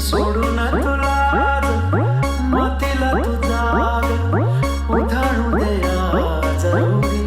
सोडून तुला मतीला तुझा उधाळू द्या जरुरी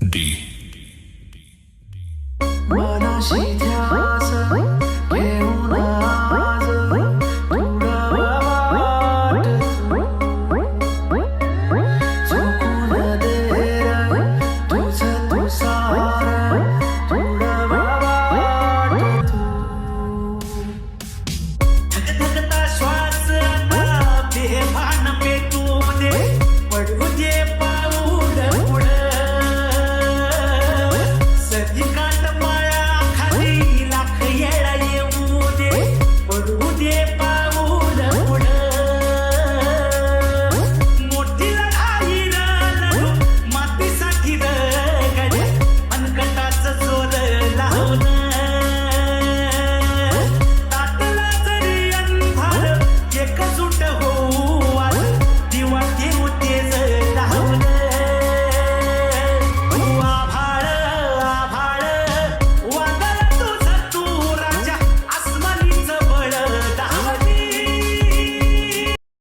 D.